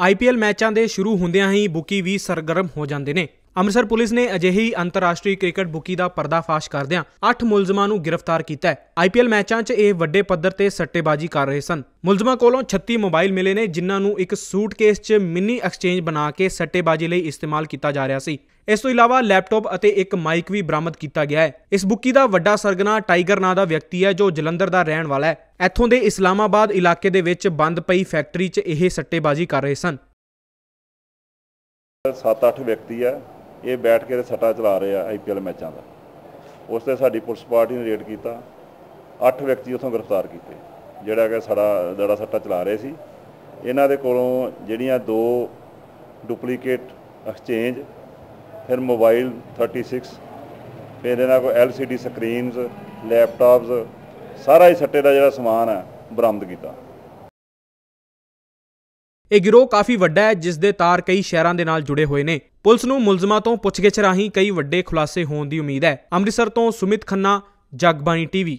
IPL ਮੈਚਾਂ ਦੇ ਸ਼ੁਰੂ ਹੁੰਦਿਆਂ ਹੀ ਬੁਕੀ ਵੀ ਸਰਗਰਮ ਹੋ ਜਾਂਦੇ ਨੇ। ਅੰਮ੍ਰਿਤਸਰ ਪੁਲਿਸ ਨੇ ਅਜਿਹੀ ਅੰਤਰਰਾਸ਼ਟਰੀ ਕ੍ਰਿਕਟ ਬੁਕੀ ਦਾ ਪਰਦਾਫਾਸ਼ ਕਰਦਿਆਂ 8 ਮੁਲਜ਼ਮਾਂ ਨੂੰ ਗ੍ਰਿਫਤਾਰ ਕੀਤਾ ਹੈ। ਆਈਪੀਐਲ ਮੈਚਾਂ 'ਚ ਇਹ ਵੱਡੇ ਪੱਧਰ ਤੇ ਸੱਟੇਬਾਜ਼ੀ ਕਰ ਰਹੇ ਸਨ। ਮੁਲਜ਼ਮਾਂ ਕੋਲੋਂ 36 ਮੋਬਾਈਲ ਮਿਲੇ ਨੇ, ਜਿਨ੍ਹਾਂ ਨੂੰ ਇੱਕ ਸੂਟਕੇਸ 'ਚ ਮਿੰਨੀ ਐਕਸਚੇਂਜ ਬਣਾ ਕੇ ਸੱਟੇਬਾਜ਼ੀ ਲਈ ਇਸਤੇਮਾਲ ਕੀਤਾ ਜਾ ਰਿਹਾ ਸੀ। ਇਸ ਤੋਂ ਇਲਾਵਾ ਲੈਪਟਾਪ ਅਤੇ ਇੱਕ ਮਾਈਕ ਵੀ ਬਰਾਮਦ ਕੀਤਾ ਗਿਆ ਹੈ। ਇਸ ਬੁੱਕੀ ਦਾ ਵੱਡਾ ਸਰਗਨਾ ਟਾਈਗਰ ਨਾਂ ਦਾ ਵਿਅਕਤੀ ਹੈ, ਜੋ ਜਲੰਧਰ ਦਾ ਰਹਿਣ ਵਾਲਾ ਹੈ। ਇੱਥੋਂ ਦੇ ਇਸਲਾਮਾਬਾਦ ਇਲਾਕੇ ਦੇ ਵਿੱਚ ਬੰਦ ਪਈ ਫੈਕਟਰੀ 'ਚ ਇਹ ਸੱਟੇਬਾਜ਼ੀ ਕਰ ਰਹੇ ਸਨ। 7-8 ਵਿਅਕਤੀ ਆ ਇਹ ਬੈਠ ਕੇ ਤੇ ਸੱਟਾ ਚਲਾ ਰਹੇ ਆ ਆਈਪੀਐਲ ਮੈਚਾਂ ਦਾ। ਉਸ ਤੇ ਸਾਡੀ ਪੁਲਿਸ ਪਾਰਟੀ ਨੇ ਰੇਡ ਕੀਤਾ। 8 ਵਿਅਕਤੀ ਉਥੋਂ ਗ੍ਰਿਫਤਾਰ ਕੀਤੇ, ਜਿਹੜਾ ਕਿ ਸਾਡਾ ਦੜਾ ਸੱਟਾ ਚਲਾ ਰਹੇ ਸੀ। ਇਹਨਾਂ ਦੇ ਕੋਲੋਂ ਜਿਹੜੀਆਂ ਦੋ ਡੁਪਲੀਕੇਟ ਐਕਸਚੇਂਜ, ਫਿਰ ਮੋਬਾਈਲ 36 ਫਿਰ ਇਹਨਾਂ ਕੋਲ LCD ਸਕਰੀਨਸ ਲੈਪਟਾਪਸ, ਸਾਰਾ ਹੀ ਸੱਟੇ ਦਾ ਜਿਹੜਾ ਸਮਾਨ ਹੈ, ਬਰਾਮਦ ਕੀਤਾ। ਇਹ ਗਿਰੋਹ ਕਾਫੀ ਵੱਡਾ ਹੈ, ਜਿਸ ਦੇ ਤਾਰ ਕਈ ਸ਼ਹਿਰਾਂ ਦੇ ਨਾਲ ਜੁੜੇ ਹੋਏ ਨੇ। ਪੁਲਿਸ ਨੂੰ ਮੁਲਜ਼ਮਾਂ ਤੋਂ ਪੁੱਛਗਿੱਛ ਰਾਹੀਂ ਕਈ ਵੱਡੇ ਖੁਲਾਸੇ ਹੋਣ ਦੀ ਉਮੀਦ ਹੈ। ਅੰਮ੍ਰਿਤਸਰ ਤੋਂ ਸੁਮਿਤ ਖੰਨਾ, ਜਗਬਾਣੀ ਟੀਵੀ।